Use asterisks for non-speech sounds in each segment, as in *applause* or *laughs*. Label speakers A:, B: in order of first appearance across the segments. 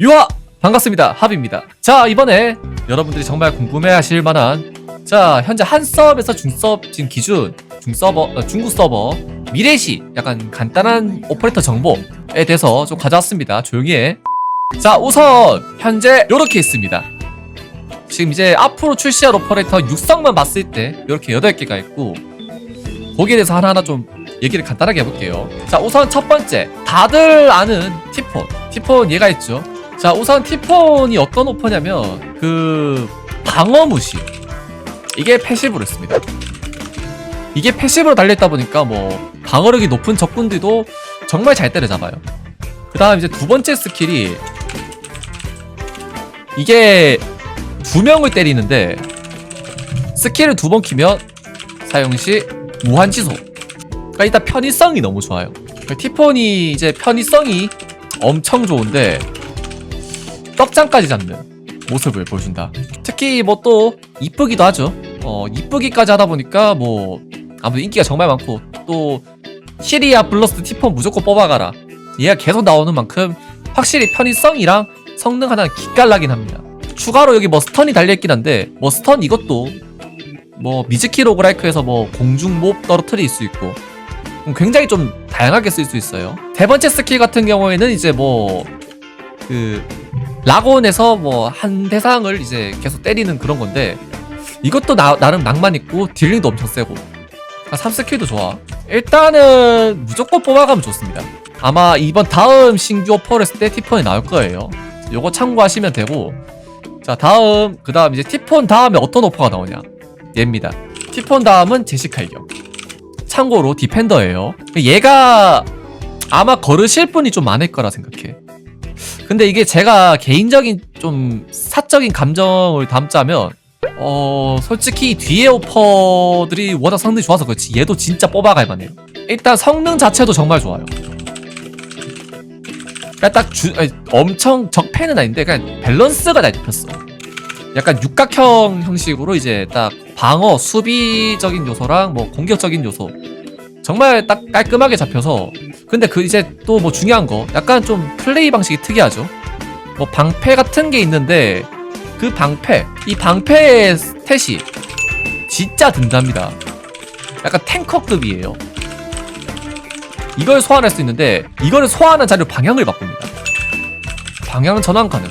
A: 유아! 반갑습니다. 합입니다. 자 이번에 여러분들이 정말 궁금해하실 만한 자 현재 한 서버에서 중서버 지금 기준 중서버 어, 중국 서버 미래시 약간 간단한 오퍼레이터 정보에 대해서 좀 가져왔습니다. 조용히 해 자 우선 현재 요렇게 있습니다. 지금 이제 앞으로 출시할 오퍼레이터 육성만 봤을 때 이렇게 8개가 있고 거기에 대해서 하나하나 좀 얘기를 간단하게 해볼게요. 자 우선 첫 번째. 다들 아는 티폰. 티폰 얘가 있죠 자 우선 티폰이 어떤 오퍼냐면 그 방어 무시. 이게 패시브로 했습니다. 이게 패시브로 달려있다 보니까 뭐 방어력이 높은 적군들도 정말 잘 때려잡아요. 그 다음 이제 두 번째 스킬이 이게 두 명을 때리는데 스킬을 두 번 키면 사용 시 무한 지속 그러니까 일단 편의성이 너무 좋아요. 티폰이 이제 편의성이 엄청 좋은데 떡장까지 잡는 모습을 보여준다. 특히 뭐 또 이쁘기도 하죠. 어 이쁘기까지 하다 보니까 뭐 아무튼 인기가 정말 많고 또 시리아 블러스트 티폰 무조건 뽑아가라. 얘가 계속 나오는 만큼 확실히 편의성이랑 성능 하나는 기깔나긴 합니다. 추가로 여기 뭐 스턴이 달려있긴 한데 뭐 스턴 이것도 뭐 미즈키 로그라이크에서 뭐 공중 몹 떨어뜨릴 수 있고 음, 굉장히 좀 다양하게 쓸 수 있어요. 세 번째 스킬 같은 경우에는 이제 뭐 그 라곤에서 뭐 한 대상을 이제 계속 때리는 그런 건데 이것도 나, 나름 낭만 있고 딜링도 엄청 세고. 아, 3스킬도 좋아. 일단은 무조건 뽑아가면 좋습니다. 아마 이번 다음 신규 오퍼레스 때 티폰이 나올 거예요. 요거 참고하시면 되고. 자 다음 그 다음 이제 티폰 다음에 어떤 오퍼가 나오냐? 얘입니다. 티폰 다음은 제시카 이경 참고로 디펜더예요. 얘가 아마 걸으실 분이 좀 많을 거라 생각해 근데 이게 제가 개인적인 좀 사적인 감정을 담자면 어 솔직히 뒤에 오퍼들이 워낙 성능이 좋아서 그렇지. 얘도 진짜 뽑아갈 만해요. 일단 성능 자체도 정말 좋아요. 그러니까 딱 주, 아니, 엄청 적패는 아닌데 그냥 밸런스가 잘 잡혔어. 약간 육각형 형식으로 이제 딱 방어 수비적인 요소랑 뭐 공격적인 요소. 정말 딱 깔끔하게 잡혀서 근데 그 이제 또 뭐 중요한 거 약간 좀 플레이 방식이 특이하죠. 뭐 방패 같은 게 있는데 그 방패 이 방패의 스탯이 진짜 든답니다. 약간 탱커급이에요. 이걸 소환할 수 있는데 이거를 소환한 자료 방향을 바꿉니다. 방향 전환 가능.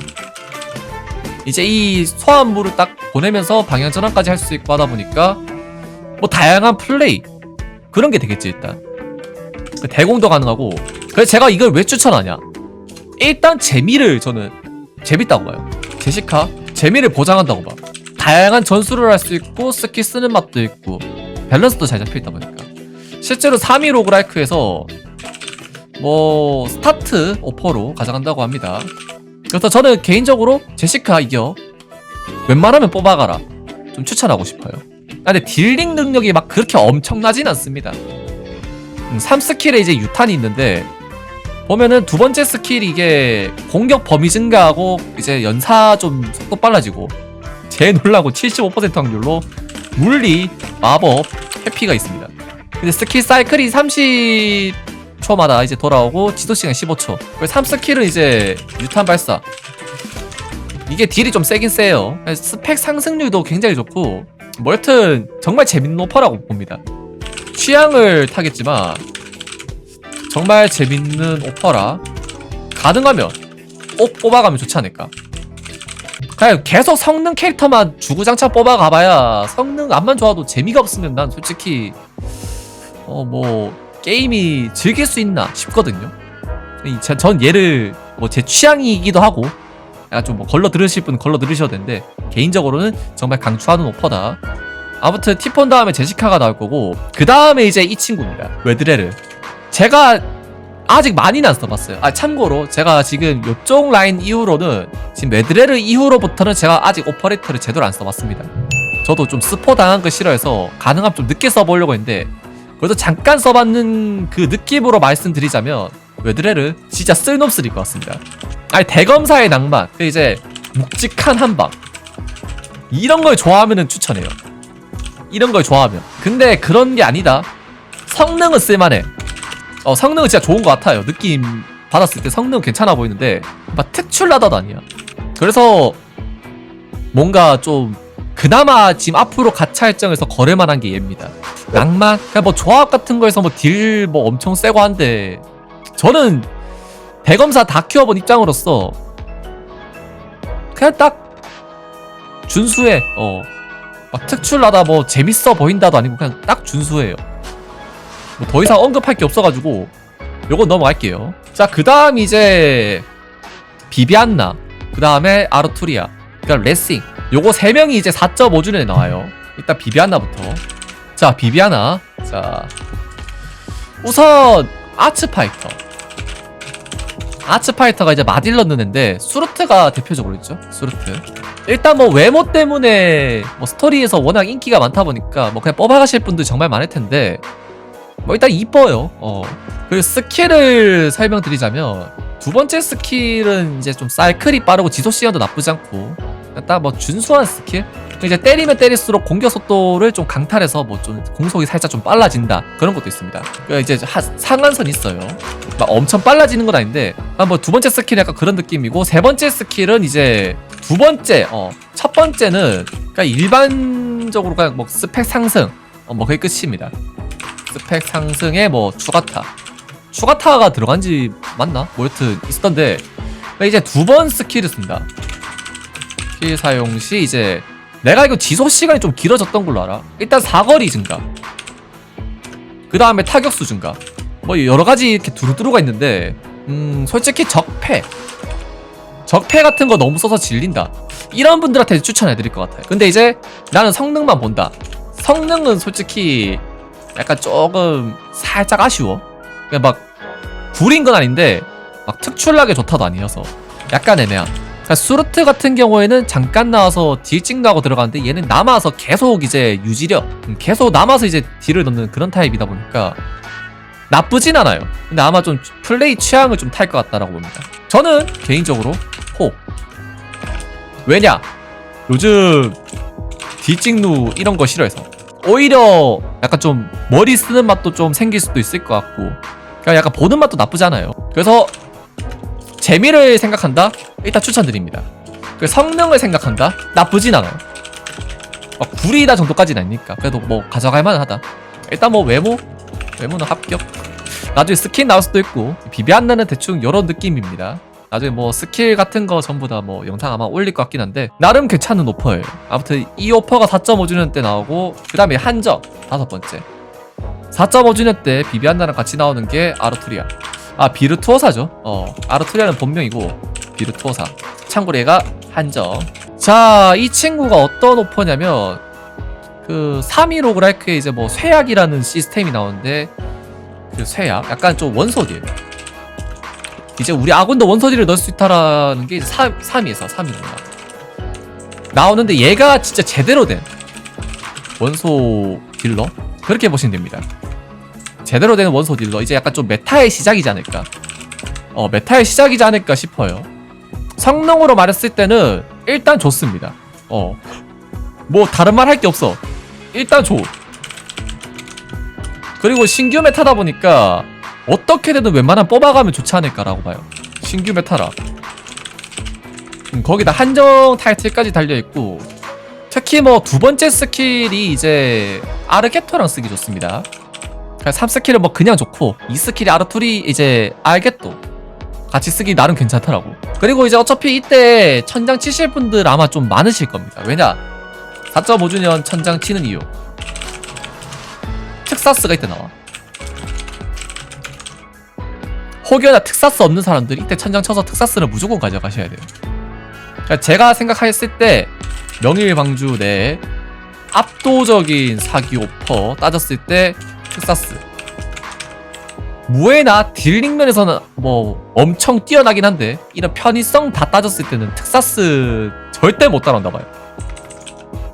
A: 이제 이 소환물을 딱 보내면서 방향 전환까지 할 수 있고 하다 보니까 뭐 다양한 플레이 그런 게 되겠지 일단 대공도 가능하고. 그래서 제가 이걸 왜 추천하냐? 일단 재미를 저는 재밌다고 봐요. 제시카? 재미를 보장한다고 봐 다양한 전술을 할 수 있고 스킬 쓰는 맛도 있고 밸런스도 잘 잡혀있다 보니까. 실제로 3위 로그라이크에서 뭐 스타트 오퍼로 가져간다고 합니다. 그래서 저는 개인적으로 제시카 이겨. 웬만하면 뽑아가라. 좀 추천하고 싶어요. 아, 근데 딜링 능력이 막 그렇게 엄청나진 않습니다 3스킬에 이제 유탄이 있는데 보면은 두 번째 스킬 이게 공격 범위 증가하고 이제 연사 좀 속도 빨라지고 제일 놀라고 75% 확률로 물리, 마법, 해피가 있습니다. 근데 스킬 사이클이 30초마다 이제 돌아오고 지도 시간 15초. 그래서 3스킬은 이제 유탄 발사. 이게 딜이 좀 세긴 세요. 스펙 상승률도 굉장히 좋고 뭐 여튼 정말 재밌는 오퍼라고 봅니다. 취향을 타겠지만 정말 재밌는 오퍼라 가능하면 꼭 뽑아가면 좋지 않을까? 그냥 계속 성능 캐릭터만 주구장창 뽑아가봐야 성능 안만 좋아도 재미가 없으면 난 솔직히 어 뭐 게임이 즐길 수 있나 싶거든요. 전 얘를 뭐 제 취향이기도 하고 약간 좀뭐 걸러 들으실 분은 걸러 들으셔도 되는데 개인적으로는 정말 강추하는 오퍼다 아무튼 티폰 다음에 제시카가 나올 거고 그 다음에 이제 이 친구입니다. 웨드레르. 제가 아직 많이는 안 써봤어요. 아 참고로 제가 지금 요쪽 라인 이후로는 지금 웨드레르 이후로부터는 제가 아직 오퍼레이터를 제대로 안 써봤습니다. 저도 좀 스포 당한 거 싫어해서 가능하면 좀 늦게 써보려고 했는데 그래도 잠깐 써봤는 그 느낌으로 말씀드리자면 웨드레르 진짜 쓸놈쓸일 것 같습니다. 아니 대검사의 낭만 그 이제 묵직한 한방. 이런 걸 좋아하면은 추천해요 이런 걸 좋아하면 근데 그런 게 아니다 성능은 쓸만해 어 성능은 진짜 좋은 것 같아요 느낌 받았을 때 성능 괜찮아 보이는데 막 특출나다도 아니야. 그래서 뭔가 좀 그나마 지금 앞으로 가차 일정에서 거래만한 게 얘입니다. 낭만? 그냥 뭐 조합 같은 거에서 뭐 딜뭐 엄청 세고 한데 저는 대검사 다 키워본 입장으로서 그냥 딱 준수해. 어. 막 특출나다 뭐 재밌어 보인다도 아니고 그냥 딱 준수해요. 뭐 더 이상 언급할 게 없어가지고 요건 넘어갈게요. 자, 그 다음 이제 비비안나, 그 다음에 아르투리아, 그러니까 레싱. 요거 세 명이 이제 4.5주년에 나와요. 일단 비비안나부터. 자, 비비안나. 자, 우선 아츠파이터. 아츠파이터가 이제 마딜러 느는데 수르트가 대표적으로 있죠. 수르트. 일단 뭐 외모 때문에 뭐 스토리에서 워낙 인기가 많다 보니까 뭐 그냥 뽑아가실 분들 정말 많을 텐데 뭐 일단 이뻐요. 어. 그리고 스킬을 설명드리자면 두 번째 스킬은 이제 좀 사이클이 빠르고 지속 시간도 나쁘지 않고 딱 뭐 준수한 스킬. 이제 때리면 때릴수록 공격 속도를 좀 강탈해서 뭐 좀 공속이 살짝 좀 빨라진다 그런 것도 있습니다. 그 이제 하, 상한선 있어요. 막 엄청 빨라지는 건 아닌데 뭐 두 번째 스킬 약간 그런 느낌이고 세 번째 스킬은 이제 두 번째 어 첫 번째는 그러니까 일반적으로 그냥 뭐 스펙 상승 어, 뭐 그게 끝입니다. 스펙 상승에 뭐 추가타 추가타가 들어간지 맞나? 뭐 여튼 있었던데 그러니까 이제 두 번 스킬을 쓴다. 스킬 사용 시 이제 내가 이거 지속 시간이 좀 길어졌던 걸로 알아. 일단 사거리 증가. 그 다음에 타격수 증가. 뭐 여러 가지 이렇게 두루두루가 있는데, 음, 솔직히 적패. 적패 같은 거 너무 써서 질린다. 이런 분들한테 추천해드릴 것 같아요. 근데 이제 나는 성능만 본다. 성능은 솔직히 약간 조금 살짝 아쉬워. 그냥 막 구린 건 아닌데 막 특출나게 좋다도 아니어서 약간 애매함. 그러니까 수르트 같은 경우에는 잠깐 나와서 딜 찍나고 들어가는데 얘는 남아서 계속 이제 유지력 음, 계속 남아서 이제 딜을 넣는 그런 타입이다 보니까 나쁘진 않아요 근데 아마 좀 플레이 취향을 좀 탈 것 같다라고 봅니다 저는 개인적으로 호 왜냐 요즘 딜 찍누 이런 거 싫어해서 오히려 약간 좀 머리 쓰는 맛도 좀 생길 수도 있을 것 같고 그러니까 약간 보는 맛도 나쁘지 않아요 그래서 재미를 생각한다? 일단 추천드립니다. 그 성능을 생각한다? 나쁘진 않아요. 막 구리다 정도까지는 아니니까. 그래도 뭐 가져갈 만하다. 일단 뭐 외모? 외모는 합격. 나중에 스킨 나올 수도 있고, 비비안나는 대충 이런 느낌입니다. 나중에 뭐 스킬 같은 거 전부 다 뭐 영상 아마 올릴 것 같긴 한데, 나름 괜찮은 오퍼예요. 아무튼 이 오퍼가 4.5주년 때 나오고, 그 다음에 한정, 다섯 번째. 4.5주년 때 비비안나랑 같이 나오는 게 아르투리아. 아 비르투어사죠. 어 아르투리아는 본명이고 비르투어사. 참고로 얘가 한정. 자, 이 친구가 어떤 오퍼냐면 그 3위 로그라이크에 이제 뭐 쇠약이라는 시스템이 나오는데 그 쇠약 약간 좀 원소딜. 이제 우리 아군도 원소딜을 넣을 수 있다라는 게 3, 3위에서 3위구나. 나오는데 얘가 진짜 제대로 된 원소 딜러? 그렇게 보시면 됩니다. 제대로 된 원소 딜러 이제 약간 좀 메타의 시작이지 않을까 어 메타의 시작이지 않을까 싶어요 성능으로 말했을 때는 일단 좋습니다 어뭐 다른 말 할 게 없어 일단 좋. 그리고 신규 메타다 보니까 어떻게든 웬만하면 뽑아가면 좋지 않을까라고 봐요. 신규 메타라. 음, 거기다 한정 타이틀까지 달려있고 특히 뭐 두 번째 스킬이 이제 아르게토랑 쓰기 좋습니다. 3스킬은 뭐 그냥 좋고 2스킬이 아르투리 이제 알겠도 같이 쓰기 나름 괜찮더라고. 그리고 이제 어차피 이때 천장 치실 분들 아마 좀 많으실 겁니다. 왜냐 4.5주년 천장 치는 이유. 특사스가 이때 나와. 혹여나 특사스 없는 사람들 이때 천장 쳐서 특사스를 무조건 가져가셔야 돼요. 그러니까 제가 생각했을 때 명일방주 내 압도적인 사기 오퍼 따졌을 때 특사스. 무에나 딜링 면에서는 뭐 엄청 뛰어나긴 한데 이런 편의성 다 따졌을 때는 특사스 절대 못 따라온다 봐요.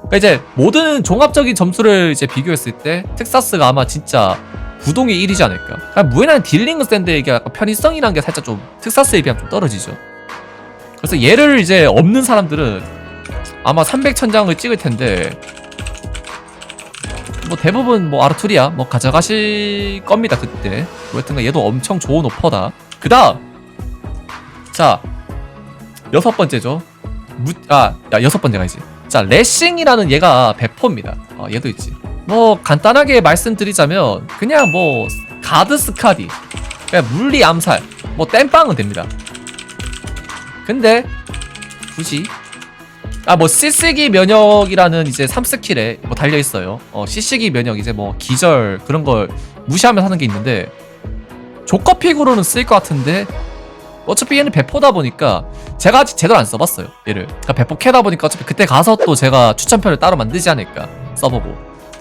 A: 그러니까 이제 모든 종합적인 점수를 이제 비교했을 때 텍사스가 아마 진짜 부동의 1위지 않을까. 그러니까 딜링은 센데 이게 약간 편의성이란 게 살짝 좀 텍사스에 비하면 좀 떨어지죠. 그래서 얘를 이제 없는 사람들은 아마 300천장을 찍을 텐데 뭐 대부분 뭐 아르투리아 뭐 가져가실 겁니다 그때 뭐 여튼간 얘도 엄청 좋은 오퍼다 그 다음 자 여섯 번째죠. 무, 아, 야, 여섯 번째가 이지. 자, 레싱이라는 얘가 배포입니다. 어, 얘도 있지. 뭐 간단하게 말씀드리자면 그냥 뭐 가드 스카디, 그냥 물리 암살, 뭐 땜빵은 됩니다. 근데 굳이 아뭐 시쓰기 면역이라는 이제 3스킬에 뭐 달려 있어요. 어 시쓰기 면역 이제 뭐 기절 그런 걸 무시하면 하는 게 있는데 조커픽으로는 쓰일 것 같은데 어차피 얘는 배포다 보니까 제가 아직 제대로 안 써봤어요 얘를. 그러니까 배포 캐다 보니까 어차피 그때 가서 또 제가 추천편을 따로 만들지 않을까 써보고.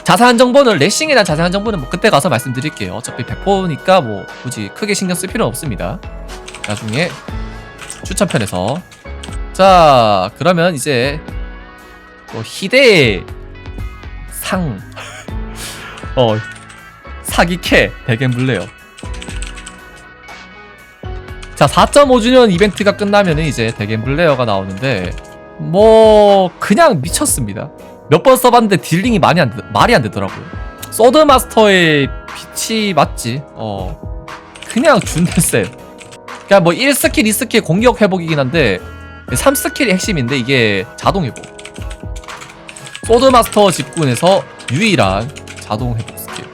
A: 자세한 정보는 레싱에 대한 자세한 정보는 뭐 그때 가서 말씀드릴게요. 어차피 배포니까 뭐 굳이 크게 신경 쓸 필요는 없습니다. 나중에 추천편에서. 자 그러면 이제 뭐 희대의 상. 어, 사기캐 대겐블레요 자 4.5주년 이벤트가 끝나면 이제 대겐 블레어가 나오는데 뭐 그냥 미쳤습니다. 몇 번 써봤는데 딜링이 많이 안 되, 말이 안 되더라고요. 소드마스터의 빛이 맞지? 어. 그냥 준대 세요. 그냥 뭐 1스킬 2스킬 공격 회복이긴 한데 3스킬이 핵심인데 이게 자동 회복. 소드 마스터 직군에서 유일한 자동 회복 스킬.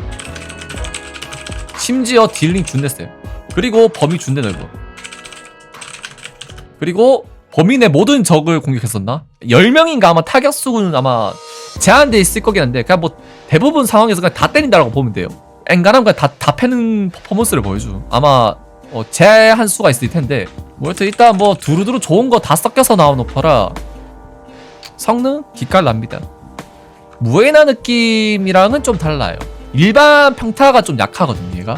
A: 심지어 딜링 준대 세요. 그리고 범위 준대 넓어 그리고 내 모든 적을 공격했었나? 10명인가 아마 타격 수는 아마 제한돼 있을 거긴 한데 그냥 뭐 대부분 상황에서 그냥 다 때린다라고 보면 돼요. 엔간하면 그냥 다, 다 패는 퍼포먼스를 보여줘. 아마 어, 제한 수가 있을 텐데. 뭐 여튼 일단 뭐 두루두루 좋은 거 다 섞여서 나온 오퍼라 성능 기깔 납니다. 무에나 느낌이랑은 좀 달라요. 일반 평타가 좀 약하거든요 얘가.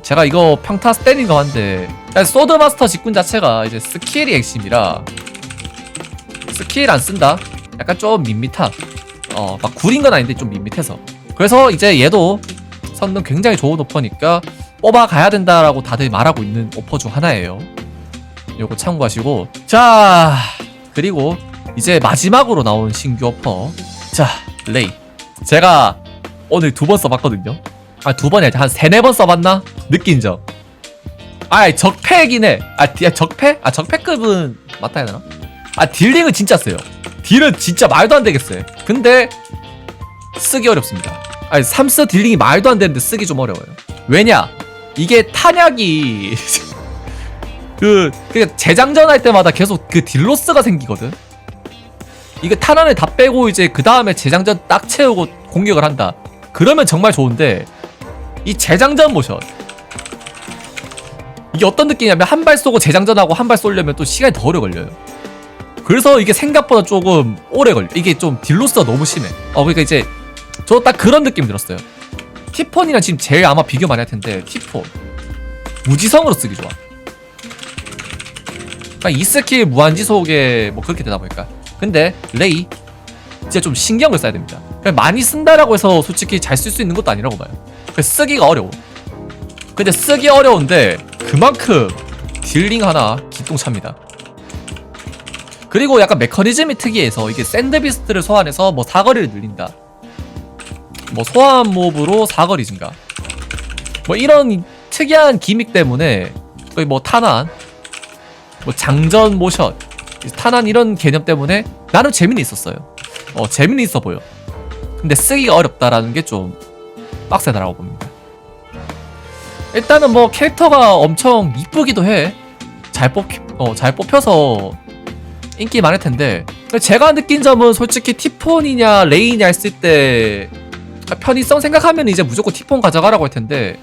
A: 제가 이거 평타 때린 거 한데 소드마스터 직군 자체가 이제 스킬이 핵심이라 스킬 안 쓴다. 약간 좀 밋밋한 어막 구린 건 아닌데 좀 밋밋해서. 그래서 이제 얘도 성능 굉장히 좋은 오퍼니까 뽑아가야 된다라고 다들 말하고 있는 오퍼 중 하나예요. 요거 참고하시고. 자 그리고 이제 마지막으로 나온 신규 오퍼. 자 레이. 제가 오늘 두 번 써봤거든요. 아 두 번이 아니라 한 세네 번 써봤나? 느낀 점 아 적패이긴 해아 적패? 아 적패급은 맞다 해야 되나? 아 딜링은 진짜 세요. 딜은 진짜 말도 안 되겠어요. 근데 쓰기 어렵습니다. 아니 3스 딜링이 말도 안 되는데 쓰기 좀 어려워요. 왜냐? 이게 탄약이 *laughs* 그, 그 재장전 할 때마다 계속 그 딜로스가 생기거든? 이거 탄환을 다 빼고 이제 그 다음에 재장전 딱 채우고 공격을 한다. 그러면 정말 좋은데 이 재장전 모션 이게 어떤 느낌이냐면 한 발 쏘고 재장전하고 한 발 쏘려면 또 시간이 더 오래 걸려요. 그래서 이게 생각보다 조금 오래 걸려. 이게 좀 딜로스가 너무 심해. 어 그러니까 이제 저 딱 그런 느낌 들었어요. 티폰이랑 지금 제일 아마 비교 많이 할 텐데 티폰. 무지성으로 쓰기 좋아. 그러니까 이 스킬 무한지속에 뭐 그렇게 되다 보니까. 근데 레이 진짜 좀 신경을 써야 됩니다. 그냥 많이 쓴다라고 해서 솔직히 잘 쓸 수 있는 것도 아니라고 봐요. 그래서 쓰기가 어려워. 근데 쓰기 어려운데 그만큼 딜링 하나 기똥차입니다. 그리고 약간 메커니즘이 특이해서 이게 샌드비스트를 소환해서 뭐 사거리를 늘린다. 뭐 소환 몹으로 사거리 증가. 뭐 이런 특이한 기믹 때문에 거의 뭐 탄환 뭐 장전 모션 탄환 이런 개념 때문에 나름 재미는 있었어요. 어 재미는 있어 보여. 근데 쓰기가 어렵다라는 게 좀 빡세다라고 봅니다 일단은 뭐 캐릭터가 엄청 이쁘기도 해 잘 뽑, 어, 잘 뽑혀서 인기 많을 텐데. 제가 느낀 점은 솔직히 티폰이냐 레이냐 했을 때 편의성 생각하면 이제 무조건 티폰 가져가라고 할 텐데.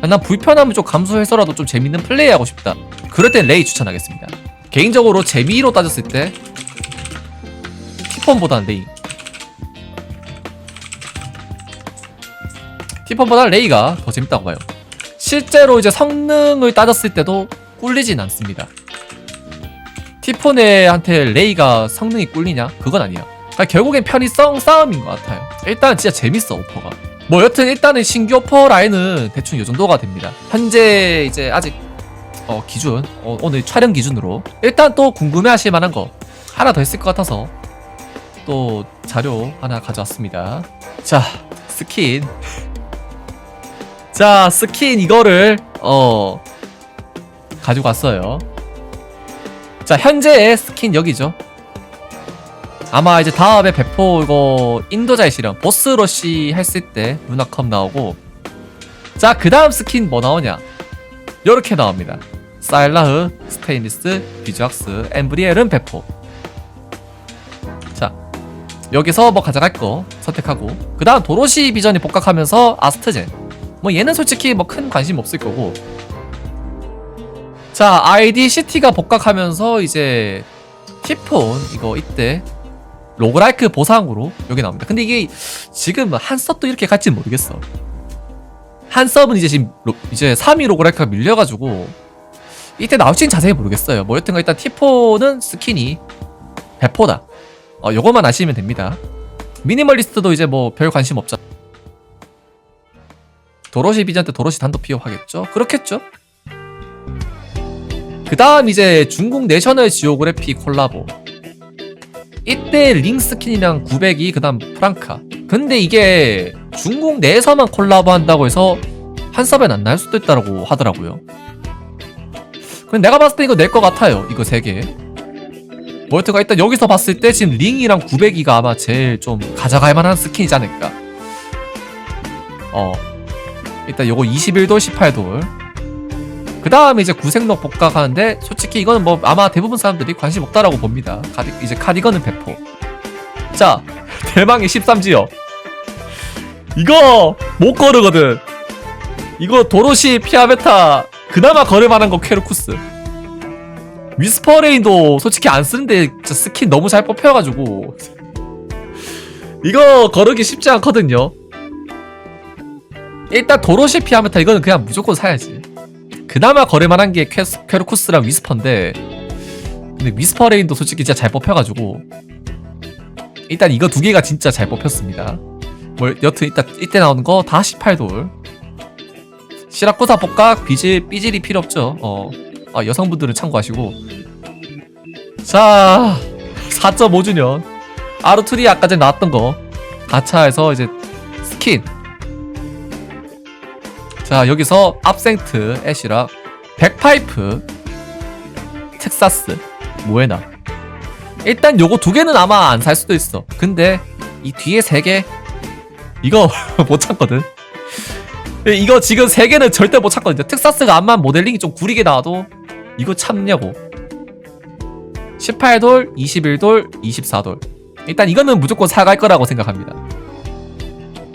A: 난 불편함을 좀 감수해서라도 좀 재밌는 플레이 하고 싶다. 그럴 땐 레이 추천하겠습니다. 개인적으로 재미로 따졌을 때 티폰보다는 레이. 티폰보다 레이가 더 재밌다고 봐요 실제로 이제 성능을 따졌을 때도 꿀리진 않습니다. 티폰에한테 레이가 성능이 꿀리냐? 그건 아니야 그러니까 결국엔 편의성 싸움인 것 같아요. 일단 진짜 재밌어 오퍼가. 뭐 여튼 일단은 신규 오퍼 라인은 대충 이 정도가 됩니다. 현재 이제 아직 어 기준 어, 오늘 촬영 기준으로. 일단 또 궁금해하실 만한 거 하나 더 있을 것 같아서 또 자료 하나 가져왔습니다. 자 스킨 자 스킨 이거를 어 가지고 왔어요. 자 현재의 스킨 여기죠. 아마 이제 다음에 배포 이거 인도자의 시련 보스러시 했을 때 루나컵 나오고. 자 그 다음 스킨 뭐 나오냐? 요렇게 나옵니다. 사일라흐, 스테인리스, 비즈악스, 엠브리엘은 배포. 자 여기서 뭐 가져갈 거 선택하고. 그 다음 도로시 비전이 복각하면서 아스트젠 뭐 얘는 솔직히 뭐 큰 관심 없을 거고. 자 아이디 시티가 복각하면서 이제 티폰 이거 이때 로그라이크 보상으로 여기 나옵니다. 근데 이게 지금 한 섭도 이렇게 갈지 모르겠어. 한 섭은 이제 지금 로- 이제 3위 로그라이크가 밀려가지고 이때 나올지는 자세히 모르겠어요. 뭐 여튼간 일단 티폰은 스킨이 배포다. 어 요것만 아시면 됩니다. 미니멀리스트도 이제 뭐 별 관심 없죠 도로시 때 도로시 단독 피업하겠죠? 그렇겠죠? 그 다음 이제 중국 내셔널 지오그래피 콜라보. 이때 링 스킨이랑 900이 그 다음 프랑카. 근데 이게 중국 내에서만 콜라보 한다고 해서 한 섭엔 안날 수도 있다고 하더라고요. 근데 내가 봤을 때 이거 낼 것 같아요 이거 3개. 뭐 여튼가 일단 여기서 봤을 때 지금 링이랑 900이가 아마 제일 좀 가져갈 만한 스킨이지 않을까. 어 일단 요거 21돌 18돌 그 다음에 이제 구색록 복각하는데 솔직히 이거는 뭐 아마 대부분 사람들이 관심 없다라고 봅니다. 카디, 이제 카디건은 배포. 자, *laughs* 대망의 13지역. 이거 못 거르거든. 이거 도로시 피아베타 그나마 거를만한 거 퀘르쿠스. 위스퍼레인도 솔직히 안 쓰는데 스킨 너무 잘 뽑혀가지고 *laughs* 이거 거르기 쉽지 않거든요. 일단 도로시 피아메타 이거는 그냥 무조건 사야지. 그나마 거래만한 게 퀘스, 퀘르쿠스랑 위스퍼인데 근데 위스퍼레인도 솔직히 진짜 잘 뽑혀가지고 일단 이거 두 개가 진짜 잘 뽑혔습니다. 뭐 여튼 이따 이때 나오는 거 다 18돌. 시라쿠사 복각 비질 삐질이 필요 없죠. 어 아, 여성분들은 참고하시고. 자 4.5주년. 아르투리 아까 전에 나왔던 거. 가차에서 이제 스킨 자 여기서 압생트 애쉬락 백파이프 텍사스 모에나 일단 요거 두 개는 아마 안 살 수도 있어. 근데 이 뒤에 세 개 이거 *laughs* 못 참거든. 이거 지금 세 개는 절대 못 참거든요 텍사스가 암만 모델링이 좀 구리게 나와도 이거 참냐고. 18돌 21돌 24돌. 일단 이거는 무조건 사갈 거라고 생각합니다.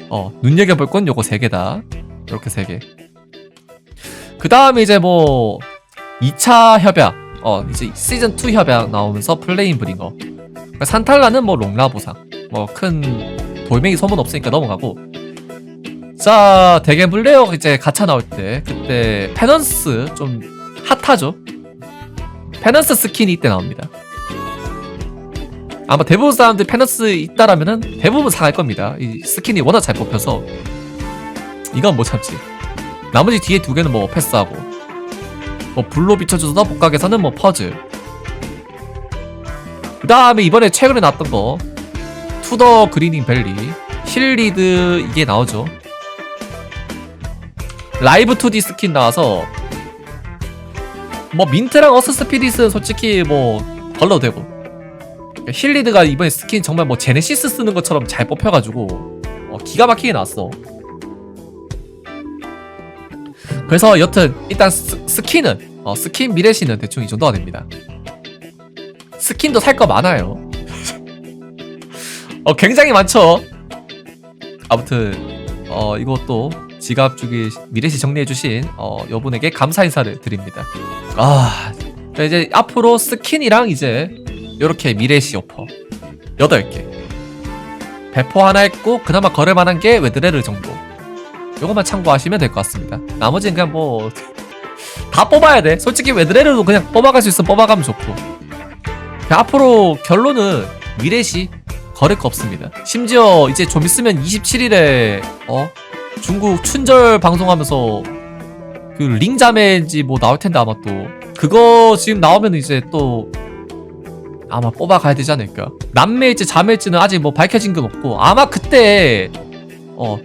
A: 어 눈여겨볼 건 요거 세 개다 이렇게 세 개. 그 다음에 이제 뭐 2차 협약, 어 이제 시즌 2 협약 나오면서 플레인 브링거. 산탈라는 뭐 롱라 보상, 뭐 큰 돌멩이 소문 없으니까 넘어가고. 자 대개 블레어 이제 가차 나올 때 그때 페넌스 좀 핫하죠. 페넌스 스킨이 이때 나옵니다. 아마 대부분 사람들 페넌스 있다라면은 대부분 사갈 겁니다. 이 스킨이 워낙 잘 뽑혀서. 이건 못 참지. 나머지 뒤에 두 개는 뭐 패스하고. 뭐 불로 비춰줘서 복각에서는 뭐 퍼즐. 그 다음에 이번에 최근에 나왔던 거 투더 그리닝 벨리 힐리드 이게 나오죠. 라이브 2D 스킨 나와서 뭐 민트랑 어스 스피릿은 솔직히 뭐 걸러도 되고 힐리드가 이번에 스킨 정말 뭐 제네시스 쓰는 것처럼 잘 뽑혀가지고 어, 기가 막히게 나왔어. 그래서 여튼 일단 스, 스킨은 어, 스킨 미래시는 대충 이 정도가 됩니다. 스킨도 살 거 많아요. *laughs* 어 굉장히 많죠. 아무튼 어 이것도 지갑 주기 미래시 정리해주신 어 여분에게 감사 인사를 드립니다. 아 이제 앞으로 스킨이랑 이제 이렇게 미래시 오퍼 8개 배포 하나 있고 그나마 걸을만한 게 웨드레르 정도 요것만 참고하시면 될 것 같습니다. 나머지는 그냥 뭐 다 뽑아야 돼. 솔직히 웨드레르도 그냥 뽑아갈 수 있으면 뽑아가면 좋고. 그냥 앞으로 결론은 미래시 거를 거 없습니다. 심지어 이제 좀 있으면 27일에 어 중국 춘절 방송하면서 그 링자매인지 뭐 나올 텐데 아마 또 그거 지금 나오면 이제 또 아마 뽑아가야 되지 않을까. 남매일지 자매일지는 아직 뭐 밝혀진 건 없고 아마 그때 어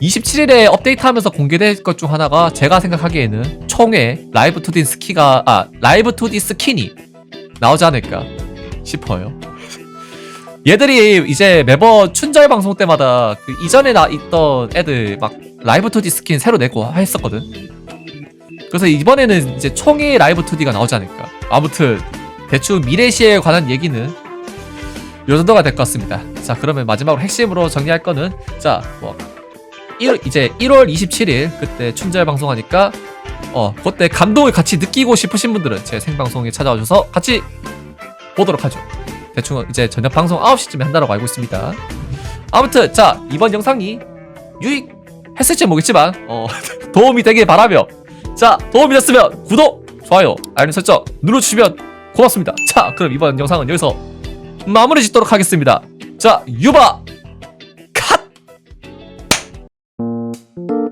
A: 27일에 업데이트하면서 공개될 것 중 하나가 제가 생각하기에는 총에 라이브 2D 스키가 아 라이브 2D 스킨이 나오지 않을까 싶어요. 얘들이 이제 매번 춘절 방송 때마다 그 이전에 나 있던 애들 막 라이브 2D 스킨 새로 내고 했었거든. 그래서 이번에는 이제 총의 라이브 2D가 나오지 않을까. 아무튼 대충 미래시에 관한 얘기는 요 정도가 될 것 같습니다. 자 그러면 마지막으로 핵심으로 정리할 거는 자뭐 1, 이제 1월 27일 그때 춘절 방송하니까 어 그때 감동을 같이 느끼고 싶으신 분들은 제 생방송에 찾아와 주셔서 같이 보도록 하죠. 대충 이제 저녁 방송 9시쯤에 한다고 알고 있습니다. 아무튼 자 이번 영상이 유익했을지 모르겠지만 어, *laughs* 도움이 되길 바라며 자 도움이 됐으면 구독, 좋아요, 알림 설정 눌러주시면 고맙습니다. 자 그럼 이번 영상은 여기서 마무리 짓도록 하겠습니다. 자 유바 you